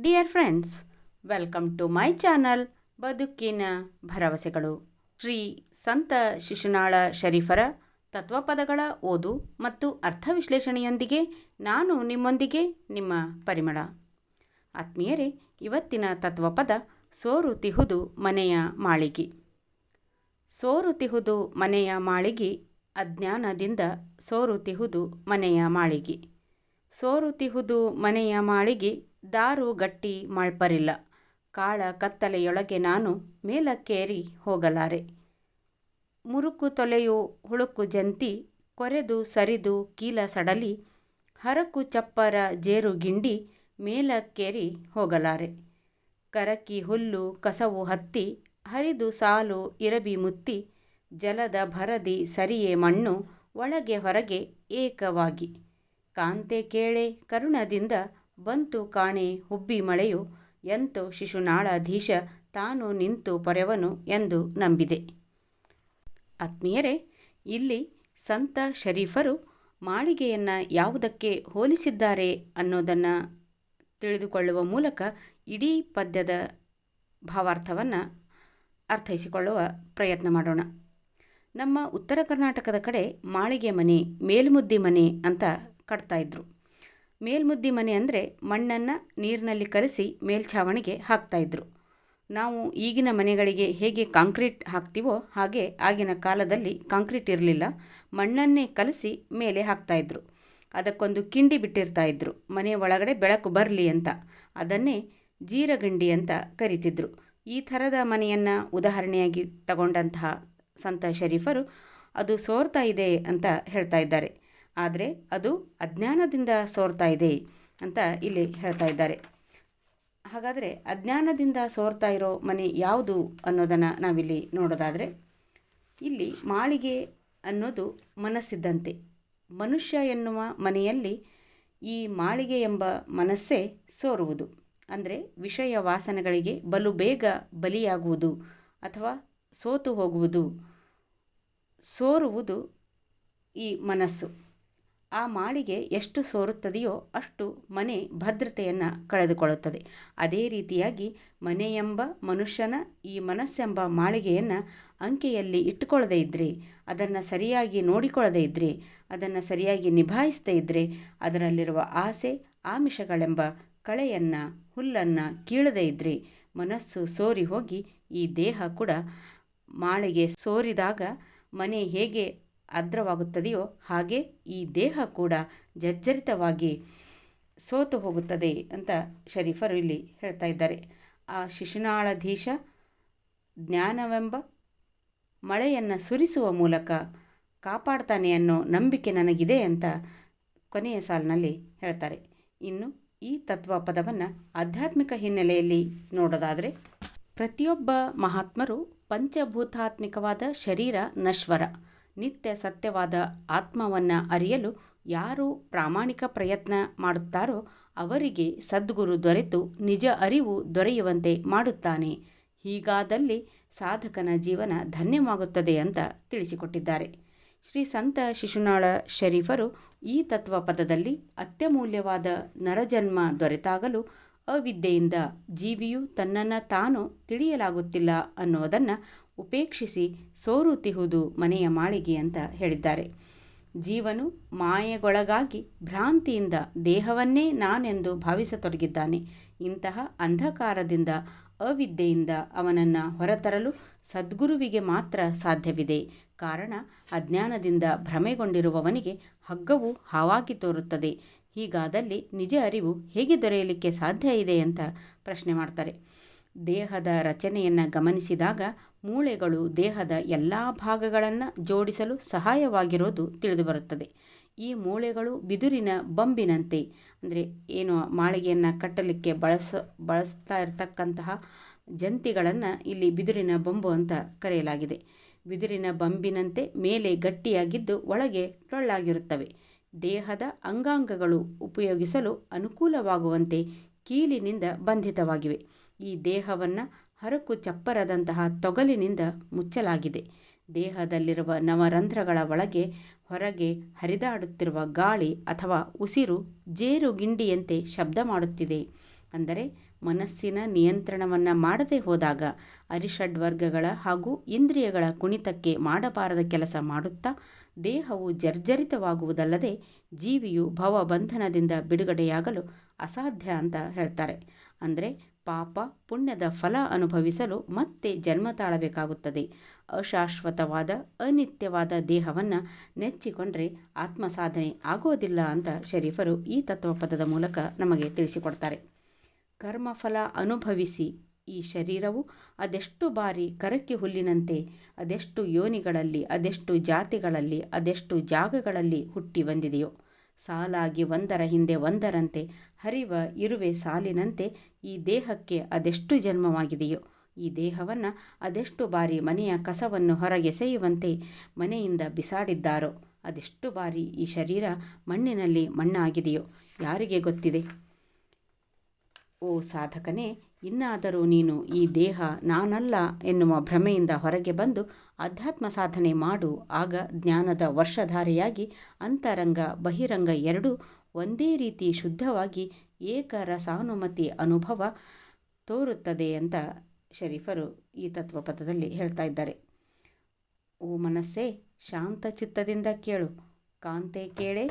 Dear friends welcome to my channel ಬದುಕಿನ ಭರವಸೆಗಳು ಶ್ರೀ ಸಂತ ಶಿಶುನಾಳ ಶರೀಫರ ತತ್ವಪದಗಳ ಓದು ಮತ್ತು ಅರ್ಥ ವಿಶ್ಲೇಷಣೆಯೊಂದಿಗೆ ನಾನು ನಿಮ್ಮೊಂದಿಗೆ ನಿಮ್ಮ ಪರಿಮಳ ಆತ್ಮೀಯರೇ ಇವತ್ತಿನ ತತ್ವಪದ ಸೋರುತಿಹುದು ಮನೆಯ ಮಾಳಿಗೆ ಸೋರುತಿಹುದು ಮನೆಯ ಮಾಳಿಗೆ ಅಜ್ಞಾನದಿಂದ ಸೋರುತಿಹುದು ಮನೆಯ ಮಾಳಿಗೆ ಸೋರುತಿಹುದು ಮನೆಯ ಮಾಳಿಗೆ ದಾರು ಗಟ್ಟಿ ಮಾಳ್ಪರಿಲ್ಲ ಕಾಳ ಕತ್ತಲೆಯೊಳಗೆ ನಾನು ಮೇಲಕ್ಕೇರಿ ಹೋಗಲಾರೆ. ಮುರುಕು ತೊಲೆಯು ಹುಳುಕು ಜಂತಿ, ಕೊರೆದು ಸರಿದು ಕೀಲ ಸಡಲಿ, ಹರಕು ಚಪ್ಪರ ಜೇರು ಗಿಂಡಿ ಮೇಲಕ್ಕೇರಿ ಹೋಗಲಾರೆ. ಕರಕಿ ಹುಲ್ಲು ಕಸವು ಹತ್ತಿ, ಹರಿದು ಸಾಲು ಇರಬಿ ಮುತ್ತಿ, ಜಲದ ಭರದಿ ಸರಿಯೇ ಮಣ್ಣು ಒಳಗೆ ಹೊರಗೆ ಏಕವಾಗಿ. ಕಾಂತೆ ಕೇಳೆ ಕರುಣದಿಂದ ಬಂತು ಕಾಣೆ ಹುಬ್ಬಿ ಮಳೆಯು, ಎಂತೋ ಶಿಶುನಾಳಾಧೀಶ, ತಾನು ನಿಂತು ಪೊರೆವನು ಎಂದು ನಂಬಿದೆ. ಆತ್ಮೀಯರೇ, ಇಲ್ಲಿ ಸಂತ ಶರೀಫರು ಮಾಳಿಗೆಯನ್ನು ಯಾವುದಕ್ಕೆ ಹೋಲಿಸಿದ್ದಾರೆ ಅನ್ನೋದನ್ನು ತಿಳಿದುಕೊಳ್ಳುವ ಮೂಲಕ ಇಡೀ ಪದ್ಯದ ಭಾವಾರ್ಥವನ್ನು ಅರ್ಥೈಸಿಕೊಳ್ಳುವ ಪ್ರಯತ್ನ ಮಾಡೋಣ. ನಮ್ಮ ಉತ್ತರ ಕರ್ನಾಟಕದ ಕಡೆ ಮಾಳಿಗೆ ಮನೆ, ಮೇಲ್ಮುದ್ದಿ ಮನೆ ಅಂತ ಕಟ್ತಾಯಿದ್ರು ಮೇಲ್ಮುದ್ದಿ ಮನೆ ಅಂದರೆ ಮಣ್ಣನ್ನು ನೀರಿನಲ್ಲಿ ಕಲಸಿ ಮೇಲ್ಛಾವಣಿಗೆ ಹಾಕ್ತಾಯಿದ್ರು ನಾವು ಈಗಿನ ಮನೆಗಳಿಗೆ ಹೇಗೆ ಕಾಂಕ್ರೀಟ್ ಹಾಕ್ತೀವೋ ಹಾಗೆ ಆಗಿನ ಕಾಲದಲ್ಲಿ ಕಾಂಕ್ರೀಟ್ ಇರಲಿಲ್ಲ. ಮಣ್ಣನ್ನೇ ಕಲಸಿ ಮೇಲೆ ಹಾಕ್ತಾಯಿದ್ರು ಅದಕ್ಕೊಂದು ಕಿಂಡಿ ಬಿಟ್ಟಿರ್ತಾ ಇದ್ರು. ಮನೆ ಒಳಗಡೆ ಬೆಳಕು ಬರಲಿ ಅಂತ. ಅದನ್ನೇ ಜೀರಗಂಡಿ ಅಂತ ಕರಿತಿದ್ರು. ಈ ಥರದ ಮನೆಯನ್ನು ಉದಾಹರಣೆಯಾಗಿ ತಗೊಂಡಂತಹ ಸಂತ ಶರೀಫರು ಅದು ಸೋರ್ತಾ ಇದೆ ಅಂತ ಹೇಳ್ತಾ ಇದ್ದಾರೆ. ಆದರೆ ಅದು ಅಜ್ಞಾನದಿಂದ ಸೋರ್ತಾ ಇದೆ ಅಂತ ಇಲ್ಲಿ ಹೇಳ್ತಾ ಇದ್ದಾರೆ. ಹಾಗಾದರೆ ಅಜ್ಞಾನದಿಂದ ಸೋರ್ತಾ ಇರೋ ಮನೆ ಯಾವುದು ಅನ್ನೋದನ್ನು ನಾವಿಲ್ಲಿ ನೋಡೋದಾದರೆ, ಇಲ್ಲಿ ಮಾಳಿಗೆ ಅನ್ನೋದು ಮನಸ್ಸಿದ್ದಂತೆ. ಮನುಷ್ಯ ಎನ್ನುವ ಮನೆಯಲ್ಲಿ ಈ ಮಾಳಿಗೆ ಎಂಬ ಮನಸ್ಸೇ ಸೋರುವುದು. ಅಂದರೆ ವಿಷಯ ವಾಸನೆಗಳಿಗೆ ಬಲು ಬೇಗ ಬಲಿಯಾಗುವುದು ಅಥವಾ ಸೋತು ಹೋಗುವುದು. ಸೋರುವುದು ಈ ಮನಸ್ಸು. ಆ ಮಾಳಿಗೆ ಎಷ್ಟು ಸೋರುತ್ತದೆಯೋ ಅಷ್ಟು ಮನೆ ಭದ್ರತೆಯನ್ನು ಕಳೆದುಕೊಳ್ಳುತ್ತದೆ. ಅದೇ ರೀತಿಯಾಗಿ ಮನೆ ಎಂಬ ಮನುಷ್ಯನ ಈ ಮನಸ್ಸೆಂಬ ಮಾಳಿಗೆಯನ್ನು ಅಂಕೆಯಲ್ಲಿ ಇಟ್ಟುಕೊಳ್ಳದೇ ಇದ್ದರೆ ಅದನ್ನು ಸರಿಯಾಗಿ ನೋಡಿಕೊಳ್ಳದೇ ಇದ್ದರೆ ಅದನ್ನು ಸರಿಯಾಗಿ ನಿಭಾಯಿಸದೇ ಇದ್ದರೆ ಅದರಲ್ಲಿರುವ ಆಸೆ, ಆಮಿಷಗಳೆಂಬ ಕಳೆಯನ್ನು, ಹುಲ್ಲನ್ನು ಕೀಳದೇ ಇದ್ದರೆ ಮನಸ್ಸು ಸೋರಿ ಹೋಗಿ ಈ ದೇಹ ಕೂಡ ಮಾಳಿಗೆ ಸೋರಿದಾಗ ಮನೆ ಹೇಗೆ ಆರ್ದ್ರವಾಗುತ್ತದೆಯೋ ಹಾಗೆ ಈ ದೇಹ ಕೂಡ ಜರ್ಜರಿತವಾಗಿ ಸೋತು ಹೋಗುತ್ತದೆ ಅಂತ ಶರೀಫರು ಇಲ್ಲಿ ಹೇಳ್ತಾ ಇದ್ದಾರೆ. ಆ ಶಿಶುನಾಳಧೀಶ ಜ್ಞಾನವೆಂಬ ಮಳೆಯನ್ನು ಸುರಿಸುವ ಮೂಲಕ ಕಾಪಾಡ್ತಾನೆ ಅನ್ನೋ ನಂಬಿಕೆ ನನಗಿದೆ ಅಂತ ಕೊನೆಯ ಸಾಲಿನಲ್ಲಿ ಹೇಳ್ತಾರೆ. ಇನ್ನು ಈ ತತ್ವ ಪದವನ್ನು ಆಧ್ಯಾತ್ಮಿಕ ಹಿನ್ನೆಲೆಯಲ್ಲಿ ನೋಡೋದಾದರೆ ಪ್ರತಿಯೊಬ್ಬ ಮಹಾತ್ಮರು ಪಂಚಭೂತಾತ್ಮಿಕವಾದ ಶರೀರ ನಶ್ವರ. ನಿತ್ಯ ಸತ್ಯವಾದ ಆತ್ಮವನ್ನು ಅರಿಯಲು ಯಾರು ಪ್ರಾಮಾಣಿಕ ಪ್ರಯತ್ನ ಮಾಡುತ್ತಾರೋ ಅವರಿಗೆ ಸದ್ಗುರು ದೊರೆತು ನಿಜ ಅರಿವು ದೊರೆಯುವಂತೆ ಮಾಡುತ್ತಾನೆ. ಹೀಗಾದಲ್ಲಿ ಸಾಧಕನ ಜೀವನ ಧನ್ಯವಾಗುತ್ತದೆ ಅಂತ ತಿಳಿಸಿಕೊಟ್ಟಿದ್ದಾರೆ. ಶ್ರೀ ಸಂತ ಶಿಶುನಾಳ ಶರೀಫರು ಈ ತತ್ವ ಪದದಲ್ಲಿ ಅತ್ಯಮೂಲ್ಯವಾದ ನರಜನ್ಮ ದೊರೆತಾಗಲೂ ಅವಿದ್ಯೆಯಿಂದ ಜೀವಿಯು ತನ್ನನ್ನು ತಾನು ತಿಳಿಯಲಾಗುತ್ತಿಲ್ಲ ಅನ್ನೋದನ್ನು ಉಪೇಕ್ಷಿಸಿ ಸೋರುತ್ತಿಹುದು ಮನೆಯ ಮಾಳಿಗೆ ಅಂತ ಹೇಳಿದ್ದಾರೆ. ಜೀವನು ಮಾಯೆಗೊಳಗಾಗಿ ಭ್ರಾಂತಿಯಿಂದ ದೇಹವನ್ನೇ ನಾನೆಂದು ಭಾವಿಸತೊಡಗಿದ್ದಾನೆ. ಇಂತಹ ಅಂಧಕಾರದಿಂದ, ಅವಿದ್ಯೆಯಿಂದ ಅವನನ್ನು ಹೊರತರಲು ಸದ್ಗುರುವಿಗೆ ಮಾತ್ರ ಸಾಧ್ಯವಿದೆ. ಕಾರಣ, ಅಜ್ಞಾನದಿಂದ ಭ್ರಮೆಗೊಂಡಿರುವವನಿಗೆ ಹಗ್ಗವು ಹಾವಾಗಿ ತೋರುತ್ತದೆ. ಹೀಗಾದಲ್ಲಿ ನಿಜ ಅರಿವು ಹೇಗೆ ದೊರೆಯಲಿಕ್ಕೆ ಸಾಧ್ಯ ಇದೆ ಅಂತ ಪ್ರಶ್ನೆ ಮಾಡ್ತಾರೆ. ದೇಹದ ರಚನೆಯನ್ನು ಗಮನಿಸಿದಾಗ ಮೂಳೆಗಳು ದೇಹದ ಎಲ್ಲ ಭಾಗಗಳನ್ನು ಜೋಡಿಸಲು ಸಹಾಯವಾಗಿರೋದು ತಿಳಿದುಬರುತ್ತದೆ. ಈ ಮೂಳೆಗಳು ಬಿದಿರಿನ ಬಂಬಿನಂತೆ, ಅಂದರೆ ಏನು ಮಾಳಿಗೆಯನ್ನು ಕಟ್ಟಲಿಕ್ಕೆ ಬಳಸ, ಬಳಸ್ತಾ ಇರತಕ್ಕಂತಹ ಜಂತಿಗಳನ್ನು ಇಲ್ಲಿ ಬಿದಿರಿನ ಬೊಂಬು ಅಂತ ಕರೆಯಲಾಗಿದೆ. ಬಿದಿರಿನ ಬಂಬಿನಂತೆ ಮೇಲೆ ಗಟ್ಟಿಯಾಗಿದ್ದು ಒಳಗೆ ಟೊಳ್ಳಾಗಿರುತ್ತವೆ. ದೇಹದ ಅಂಗಾಂಗಗಳು ಉಪಯೋಗಿಸಲು ಅನುಕೂಲವಾಗುವಂತೆ ಕೀಲಿನಿಂದ ಬಂಧಿತವಾಗಿವೆ. ಈ ದೇಹವನ್ನು ಹರಕು ಚಪ್ಪರದಂತಹ ತೊಗಲಿನಿಂದ ಮುಚ್ಚಲಾಗಿದೆ. ದೇಹದಲ್ಲಿರುವ ನವರಂಧ್ರಗಳ ಒಳಗೆ ಹೊರಗೆ ಹರಿದಾಡುತ್ತಿರುವ ಗಾಳಿ ಅಥವಾ ಉಸಿರು ಜೇರುಗಿಂಡಿಯಂತೆ ಶಬ್ದ ಮಾಡುತ್ತಿದೆ. ಅಂದರೆ ಮನಸ್ಸಿನ ನಿಯಂತ್ರಣವನ್ನು ಮಾಡದೇ ಹೋದಾಗ ಅರಿಷಡ್ವರ್ಗಗಳ ಹಾಗೂ ಇಂದ್ರಿಯಗಳ ಕುಣಿತಕ್ಕೆ ಮಾಡಬಾರದ ಕೆಲಸ ಮಾಡುತ್ತಾ ದೇಹವು ಜರ್ಜರಿತವಾಗುವುದಲ್ಲದೆ ಜೀವಿಯು ಭವಬಂಧನದಿಂದ ಬಿಡುಗಡೆಯಾಗಲು ಅಸಾಧ್ಯ ಅಂತ ಹೇಳ್ತಾರೆ. ಅಂದರೆ ಪಾಪ ಪುಣ್ಯದ ಫಲ ಅನುಭವಿಸಲು ಮತ್ತೆ ಜನ್ಮ ತಾಳಬೇಕಾಗುತ್ತದೆ. ಅಶಾಶ್ವತವಾದ, ಅನಿತ್ಯವಾದ ದೇಹವನ್ನು ನೆಚ್ಚಿಕೊಂಡ್ರೆ ಆತ್ಮಸಾಧನೆ ಆಗೋದಿಲ್ಲ ಅಂತ ಶರೀಫರು ಈ ತತ್ವಪದದ ಮೂಲಕ ನಮಗೆ ತಿಳಿಸಿಕೊಡ್ತಾರೆ. ಕರ್ಮಫಲ ಅನುಭವಿಸಿ ಈ ಶರೀರವು ಅದೆಷ್ಟು ಬಾರಿ ಕರಕಿ ಹುಲ್ಲಿನಂತೆ, ಅದೆಷ್ಟು ಯೋನಿಗಳಲ್ಲಿ, ಅದೆಷ್ಟು ಜಾತಿಗಳಲ್ಲಿ, ಅದೆಷ್ಟು ಜಾಗಗಳಲ್ಲಿ ಹುಟ್ಟಿ ಬಂದಿದೆಯೋ ಸಾಲಾಗಿ ಒಂದರ ಹಿಂದೆ ಒಂದರಂತೆ ಹರಿವ ಇರುವೆ ಸಾಲಿನಂತೆ ಈ ದೇಹಕ್ಕೆ ಅದೆಷ್ಟು ಜನ್ಮವಾಗಿದೆಯೋ, ಈ ದೇಹವನ್ನು ಅದೆಷ್ಟು ಬಾರಿ ಮನೆಯ ಕಸವನ್ನು ಹೊರಗೆಸೆಯುವಂತೆ ಮನೆಯಿಂದ ಬಿಸಾಡಿದ್ದಾರೋ, ಅದೆಷ್ಟು ಬಾರಿ ಈ ಶರೀರ ಮಣ್ಣಿನಲ್ಲಿ ಮಣ್ಣಾಗಿದೆಯೋ, ಯಾರಿಗೆ ಗೊತ್ತಿದೆ? ಓ ಸಾಧಕನೇ ಇನ್ನಾದರೂ ನೀನು ಈ ದೇಹ ನಾನಲ್ಲ ಎನ್ನುವ ಭ್ರಮೆಯಿಂದ ಹೊರಗೆ ಬಂದು ಅಧ್ಯಾತ್ಮ ಸಾಧನೆ ಮಾಡು. ಆಗ ಜ್ಞಾನದ ವರ್ಷಧಾರೆಯಾಗಿ ಅಂತರಂಗ, ಬಹಿರಂಗ ಎರಡೂ ಒಂದೇ ರೀತಿ ಶುದ್ಧವಾಗಿ ಏಕರಸಾನುಮತಿ ಅನುಭವ ತೋರುತ್ತದೆ ಅಂತ ಶರೀಫರು ಈ ತತ್ವಪಥದಲ್ಲಿ ಹೇಳ್ತಾ ಇದ್ದಾರೆ. ಓ ಮನಸ್ಸೇ, ಶಾಂತ ಚಿತ್ತದಿಂದ ಕೇಳು, ಕಾಂತೆ ಕೇಳೆ,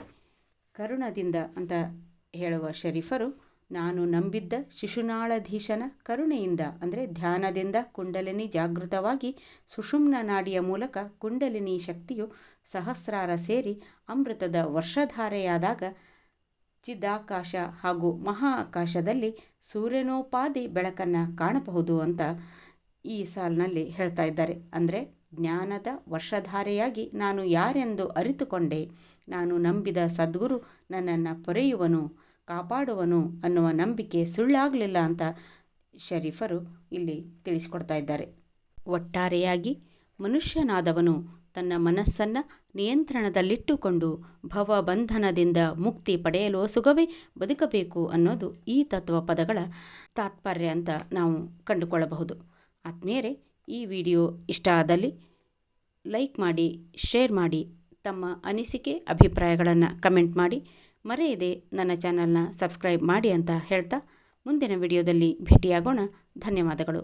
ಕರುಣದಿಂದ ಅಂತ ಹೇಳುವ ಶರೀಫರು ನಾನು ನಂಬಿದ್ದ ಶಿಶುನಾಳಧೀಶನ ಕರುಣೆಯಿಂದ, ಅಂದರೆ ಧ್ಯಾನದಿಂದ ಕುಂಡಲಿನಿ ಜಾಗೃತವಾಗಿ ಸುಷುಮ್ನ ನಾಡಿಯ ಮೂಲಕ ಕುಂಡಲಿನಿ ಶಕ್ತಿಯು ಸಹಸ್ರಾರ ಸೇರಿ ಅಮೃತದ ವರ್ಷಧಾರೆಯಾದಾಗ ಚಿದಾಕಾಶ ಹಾಗೂ ಮಹಾ ಆಕಾಶದಲ್ಲಿ ಸೂರ್ಯನೋಪಾದಿ ಬೆಳಕನ್ನು ಕಾಣಬಹುದು ಅಂತ ಈ ಸಾಲಿನಲ್ಲಿ ಹೇಳ್ತಾ ಇದ್ದಾರೆ. ಅಂದರೆ ಜ್ಞಾನದ ವರ್ಷಧಾರೆಯಾಗಿ ನಾನು ಯಾರೆಂದು ಅರಿತುಕೊಂಡೆ, ನಾನು ನಂಬಿದ ಸದ್ಗುರು ನನ್ನನ್ನು ಪೊರೆಯುವನು ಕಾಪಾಡುವನು ಅನ್ನುವ ನಂಬಿಕೆ ಸುಳ್ಳಾಗಲಿಲ್ಲ ಅಂತ ಶರೀಫರು ಇಲ್ಲಿ ತಿಳಿಸಿಕೊಡ್ತಾ ಇದ್ದಾರೆ. ಒಟ್ಟಾರೆಯಾಗಿ ಮನುಷ್ಯನಾದವನು ತನ್ನ ಮನಸ್ಸನ್ನು ನಿಯಂತ್ರಣದಲ್ಲಿಟ್ಟುಕೊಂಡು ಭವಬಂಧನದಿಂದ ಮುಕ್ತಿ ಪಡೆಯಲು ಸುಗವೇ ಬದುಕಬೇಕು ಅನ್ನೋದು ಈ ತತ್ವ ಪದಗಳ ತಾತ್ಪರ್ಯ ಅಂತ ನಾವು ಕಂಡುಕೊಳ್ಳಬಹುದು. ಆತ್ಮೀಯರೇ, ಈ ವಿಡಿಯೋ ಇಷ್ಟ ಆದಲ್ಲಿ ಲೈಕ್ ಮಾಡಿ, ಶೇರ್ ಮಾಡಿ, ತಮ್ಮ ಅನಿಸಿಕೆ, ಅಭಿಪ್ರಾಯಗಳನ್ನು ಕಮೆಂಟ್ ಮಾಡಿ. ಮರೆಯದೆ ನನ್ನ ಚಾನಲ್ನ ಸಬ್ಸ್ಕ್ರೈಬ್ ಮಾಡಿ ಅಂತ ಹೇಳ್ತಾ ಮುಂದಿನ ವಿಡಿಯೋದಲ್ಲಿ ಭೇಟಿಯಾಗೋಣ. ಧನ್ಯವಾದಗಳು.